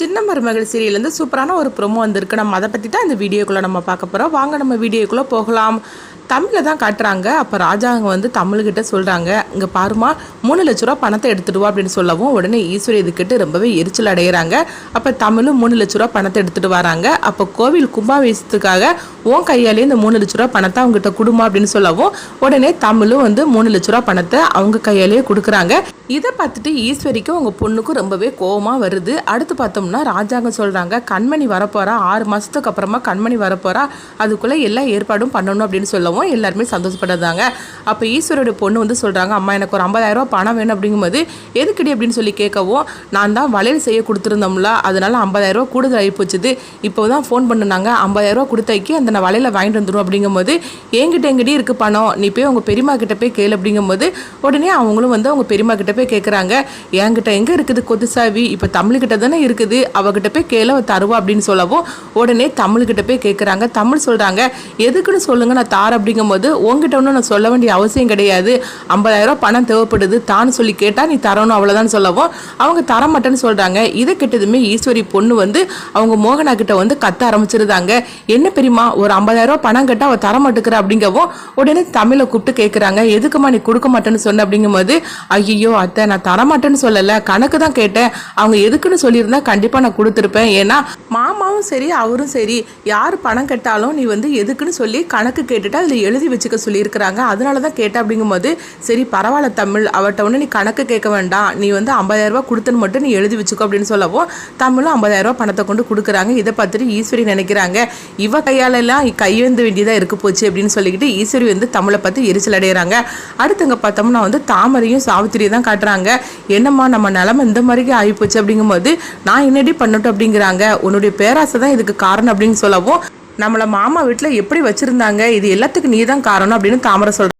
சின்ன மருமகள் சீரியல்லேருந்து சூப்பரான ஒரு ப்ரொமோ வந்திருக்கு. நம்ம அதை பற்றி தான் இந்த வீடியோக்குள்ளே நம்ம பார்க்க போகிறோம் வாங்க நம்ம வீடியோக்குள்ளே போகலாம். தமிழில் தான் காட்டுறாங்க. அப்போ ராஜாங்க வந்து தமிழ்கிட்ட சொல்கிறாங்க இங்கே பாருமா மூணு லட்ச ரூபா பணத்தை எடுத்துட்டு வா அப்படின்னு சொல்லவும் உடனே ஈஸ்வரி இதுக்கிட்ட ரொம்பவே எரிச்சல் அடைகிறாங்க அப்போ தமிழும் மூணு லட்ச ரூபா பணத்தை எடுத்துகிட்டு வராங்க. அப்போ கோவில் கும்பாபிஷத்துக்காக உன் கையாலே இந்த மூணு லட்ச ரூபா பணத்தை அவங்ககிட்ட கொடுமா அப்படின்னு சொல்லவும் உடனே தமிழும் வந்து மூணு லட்ச ரூபா பணத்தை அவங்க கையாலேயே கொடுக்குறாங்க. இதை பார்த்துட்டு ஈஸ்வரிக்கும் உங்கள் பொண்ணுக்கும் ரொம்பவே கோவமாக வருது. அடுத்து பார்த்தோம்னா ராஜாங்க சொல்கிறாங்க கண்மணி வரப்போகிறா ஆறு மாதத்துக்கு அப்புறமா கண்மணி வரப்போகிறா அதுக்குள்ளே எல்லா ஏற்பாடும் பண்ணணும் அப்படின்னு சொல்லவும் எல்லாருமே சந்தோஷப்படுறாங்க அப்போ ஈஸ்வரோட பொண்ணு வந்து சொல்கிறாங்க அம்மா எனக்கு ஒரு 50000 ரூபா பணம் வேணும். அப்படிங்கும்போது எதுக்குடி? அப்படின்னு சொல்லி கேட்கவும் நான் தான் வளையல் செய்ய கொடுத்துருந்தோம்ல அதனால 50000 ரூபாய் கூடுதல் ஆகி போச்சுது. இப்போ தான் ஃபோன் பண்ணுனாங்க 50000 ரூபாய் கொடுத்தாக்கி அந்த நான் வளையல வாங்கிட்டு வந்துடும் அப்படிங்கும்போது என்கிட்ட எங்கிட்டே இருக்கு பணம்? நீ போய் உங்கள் பெரியம்மா கிட்ட போய் கேளு. அப்படிங்கும்போது உடனே அவங்களும் வந்து அவங்க பெரியம்மா கிட்ட போய் கேட்குறாங்க என்கிட்ட எங்கே இருக்குது கொத்துசாவி? இப்போ தமிழ்கிட்ட தானே இருக்குது. அவகிட்ட போய் கேள தருவா. அப்படின்னு சொல்லவும் உடனே தமிழ்கிட்ட போய் கேட்குறாங்க தமிழ் சொல்கிறாங்க எதுக்குன்னு சொல்லுங்கள் நான் தார அப்படிங்கும்போது உங்ககிட்ட ஒன்றும் நான் சொல்ல வேண்டிய அவசியம் கிடையாது. ஐம்பதாயிரம் பணம் தேவைப்படுது. தான் சொல்லி கேட்டால் நீ தரணும். அவ்வளோதான் சொல்லவும் அவங்க தர மாட்டேன்னு சொல்கிறாங்க இதை கிட்டதுமே ஈஸ்வரி பொண்ணு வந்து அவங்க மோகனா கிட்ட வந்து கத்த ஆரம்பிச்சிருந்தாங்க. என்ன பெரியமா ஒரு ஐம்பதாயிரம் பணம் கேட்டால் அவள் தர மாட்டேங்கிற? அப்படிங்கவும் உடனே தமிழை கூப்பிட்டு கேட்குறாங்க எதுக்குமா நீ கொடுக்க மாட்டேன்னு சொன்ன? அப்படிங்கும்போது ஐயோ அத்தை நான் தரமாட்டேன்னு சொல்லலை. கணக்கு தான் கேட்டேன். அவங்க எதுக்குன்னு சொல்லியிருந்தா கண்டிப்பாக நான் கொடுத்துருப்பேன். ஏன்னா மாமாவும் சரி அவரும் சரி. யார் பணம் கேட்டாலும் நீ வந்து எதுக்குன்னு சொல்லி கணக்கு கேட்டுட்டு அதில் எழுதி வச்சுக்க சொல்லியிருக்கிறாங்க. அதனால தான் கேட்டேன் அப்படிங்கும்போது சரி பரவாயில்ல தமிழ் அவட்ட ஒன்று நீ கணக்கு கேட்க வேண்டாம். நீ வந்து ஐம்பதாயிரரூபா கொடுத்துன்னு மட்டும் நீ எழுதி வச்சுக்கோ அப்படின்னு சொல்லவும் தமிழும் ஐம்பதாயிரரூபா பணத்தை கொண்டு கொடுக்குறாங்க. இதை பார்த்துட்டு ஈஸ்வரி நினைக்கிறாங்க. இவ கையாலெல்லாம் கையெழுந்து வேண்டியதாக இருக்க போச்சு அப்படின்னு சொல்லிக்கிட்டு ஈஸ்வரி வந்து தமிழை பார்த்து எரிச்சல் அடைகிறாங்க அடுத்தங்க பார்த்தோம்னா வந்து தாமரையும் சாவித்திரியும் தான் காட்டுறாங்க. என்னம்மா நம்ம நிலமை இந்த மாதிரிக்கு ஆகிப்போச்சு அப்படிங்கும்போது நான் என்னடி பண்ணட்டும் அப்படிங்கிறாங்க. உன்னுடைய பேராசை தான் இதுக்கு காரணம் அப்படின்னு சொல்லவும் நம்மளை மாமா வீட்டில் எப்படி வச்சுருந்தாங்க? இது எல்லாத்துக்கும் நீ தான் காரணம் அப்படின்னு தாமரை சொல்கிறாங்க